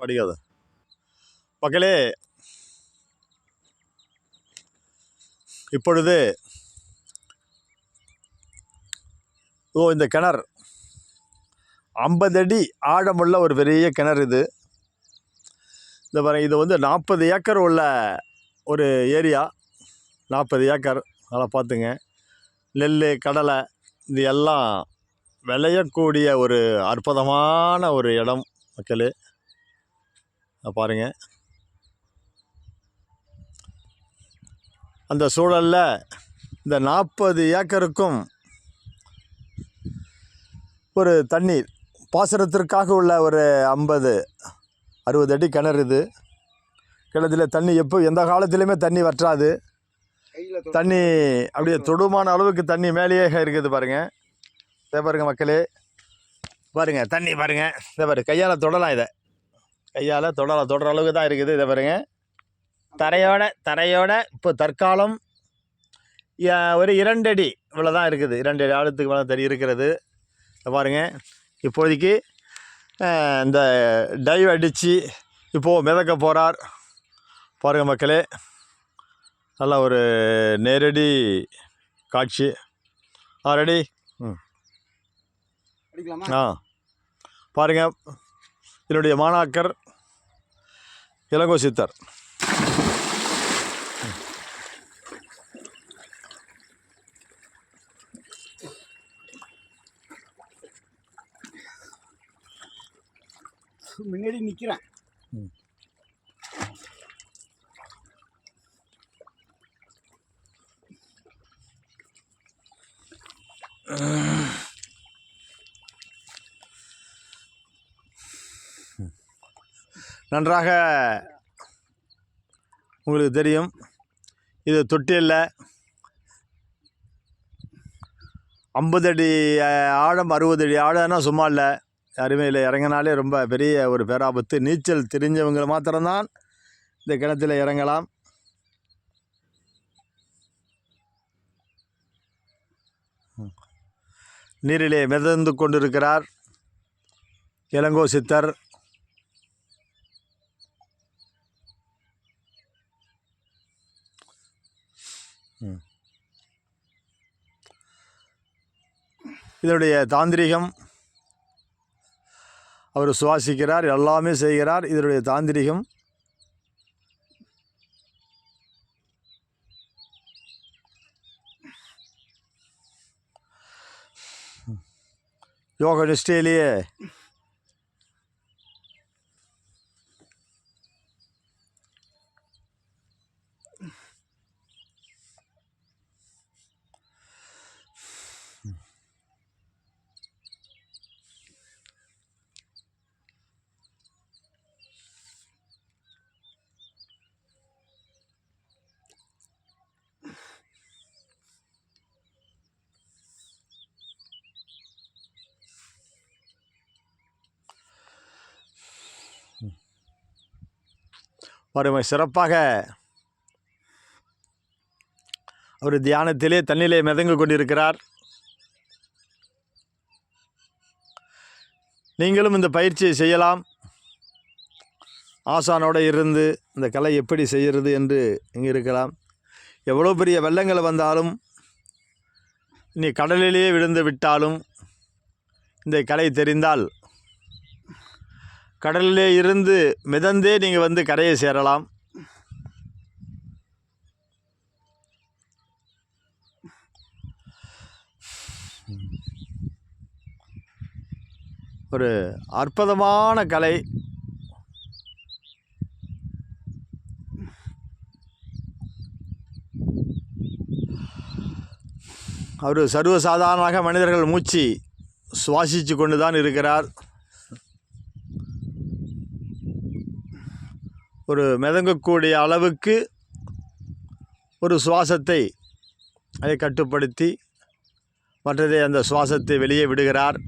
படிக்காத மக்களே இப்பொழுது ஓ இந்த கிணறு. ஐம்பது அடி ஆழமுள்ள ஒரு பெரிய கிணறு இது. இந்த பாருங்க இது வந்து நாற்பது ஏக்கர் உள்ள ஒரு ஏரியா. நாற்பது ஏக்கர் அதெல்லாம் பார்த்துங்க. நெல் கடலை இது எல்லாம் விளையக்கூடிய ஒரு அற்புதமான ஒரு இடம் மக்களே. இதை பாருங்க. அந்த சூழலில் இந்த நாற்பது ஏக்கருக்கும் ஒரு தண்ணீர் பாசனத்திற்காக உள்ள ஒரு ஐம்பது அறுபது அடி கிணறு இது. கிணத்துல தண்ணி எப்போ எந்த காலத்துலேயுமே தண்ணி வற்றாது. தண்ணி அப்படியே தொடுமான அளவுக்கு தண்ணி மேலேயே இருக்குது பாருங்க. இதை பாருங்க மக்களே. பாருங்க தண்ணி பாருங்க. இதை பாரு கையால் தொடலாம் இதை. கையால் தொடலாம் தொடர அளவுக்கு தான் இருக்குது இதை பாருங்க. தரையோட தரையோட இப்போ தற்காலம் ஒரு இரண்டு அடி இவ்வளோ தான் இருக்குது. இரண்டு அடி ஆழத்துக்கு மேலே தண்ணி இருக்கிறது. இதை பாருங்க. இப்போதைக்கு இந்த டைவ் அடித்து இப்போது மிதக்க போகிறார் பாருங்க மக்களே. நல்ல ஒரு நேரடி காட்சி. ஆ ரெடி அடிக்கலாமா? ஆ. பாருங்க. என்னுடைய மாணாக்கர் இளங்கோ சித்தர். முன்னாடி நிற்கிறேன் நன்றாக உங்களுக்கு தெரியும். இது தொட்டியில் ஐம்பது அடி ஆழம் அறுபது அடி ஆழம்னா சும்மா இல்லை. அருமையில் இறங்கினாலே ரொம்ப பெரிய ஒரு பேராபத்து. நீச்சல் தெரிஞ்சவங்க மாத்திரம்தான் இந்த கிணத்துல இறங்கலாம். நீரிலே மிதந்து கொண்டிருக்கிறார் இளங்கோ சித்தர். இதனுடைய தாந்திரிகம். அவர் சுவாசிக்கிறார் எல்லாமே செய்கிறார். இதனுடைய தாந்திரிகம். யோக நிஷ்டையிலேயே வறுமை சிறப்பாக. அவர் தியானத்திலே தண்ணிலே மிதங்கு கொண்டிருக்கிறார். நீங்களும் இந்த பயிற்சியை செய்யலாம். ஆசானோடு இருந்து இந்த கலை எப்படி செய்கிறது என்று இங்கே இருக்கலாம். எவ்வளோ பெரிய வெள்ளங்கள் வந்தாலும் நீ கடலிலேயே விழுந்து விட்டாலும் இந்த கலை தெரிந்தால் கடலிலே இருந்து மிதந்தே நீங்கள் வந்து கரையை சேரலாம். ஒரு அற்புதமான கலை. அவர் சர்வசாதாரணமாக மனிதர்கள் மூச்சு சுவாசித்து கொண்டு தான் இருக்கிறார். ஒரு மிதங்கக்கூடிய அளவுக்கு ஒரு சுவாசத்தை அதை கட்டுப்படுத்தி மற்றதை அந்த சுவாசத்தை வெளியே விடுகிறார்.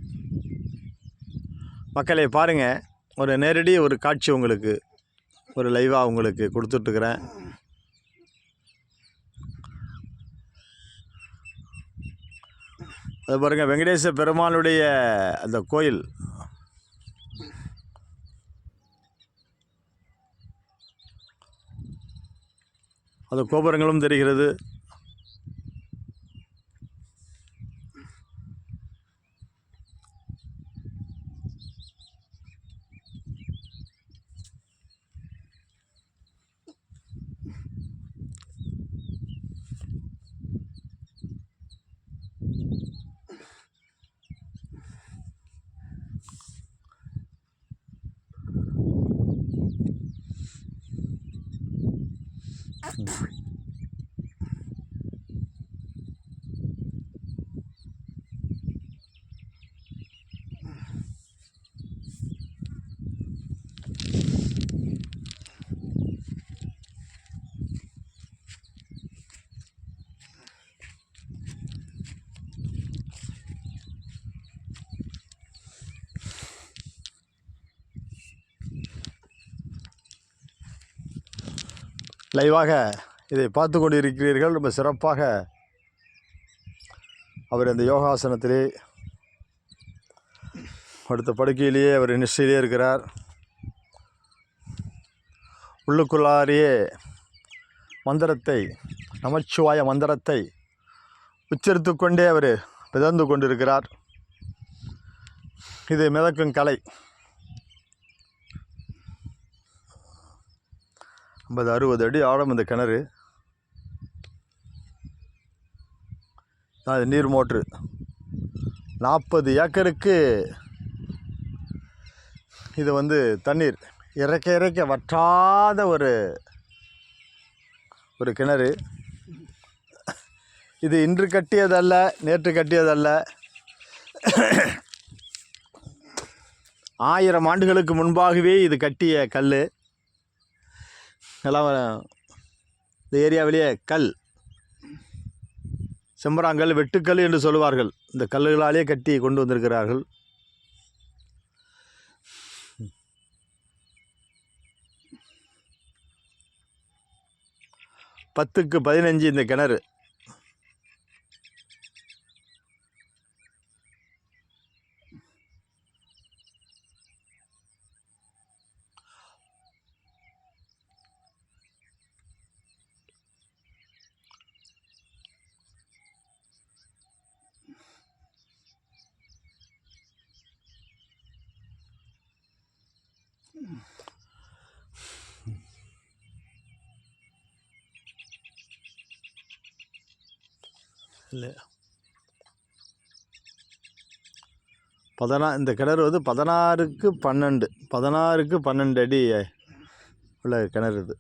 மக்களை பாருங்கள் ஒரு நேரடி ஒரு காட்சி உங்களுக்கு ஒரு லைவாக உங்களுக்கு கொடுத்துட்ருக்குறேன். அது பாருங்கள் வெங்கடேச பெருமாளுடைய அந்த கோயில் அந்த கோபுரங்களும் தெரிகிறது. Mm-hmm. லைவாக இதை பார்த்து கொண்டிருக்கிறீர்கள். ரொம்ப சிறப்பாக அவர் அந்த யோகாசனத்திலே அடுத்த படுக்கையிலேயே அவர் நிஷ்டையிலே இருக்கிறார். உள்ளுக்குள்ளாரியே மந்திரத்தை நமச்சிவாய மந்திரத்தை உச்சரித்து கொண்டே அவர் மிதந்து கொண்டிருக்கிறார். இது மிதக்கும் கலை. ஐம்பது அறுபது அடி ஆழம் இந்த கிணறு. அது நீர் மோட்ரு. நாற்பது ஏக்கருக்கு இது வந்து தண்ணீர். இறக்க இறக்க வற்றாத ஒரு ஒரு கிணறு. இது இன்று கட்டியதல்ல நேற்று கட்டியதல்ல. ஆயிரம் ஆண்டுகளுக்கு முன்பாகவே இது கட்டிய கல் எல்லாம் இந்த ஏரியாவிலேயே கல். செம்பராங்கல் வெட்டுக்கல் என்று சொல்லுவார்கள். இந்த கல்லுகளாலே கட்டி கொண்டு வந்திருக்கிறார்கள். பத்துக்கு பதினஞ்சு இந்த கிணறு. இல்லை. பதினா இந்த கிணறு வந்து பதினாறுக்கு பன்னெண்டு. பதினாறுக்கு பன்னெண்டு அடி உள்ள கிணறு இது.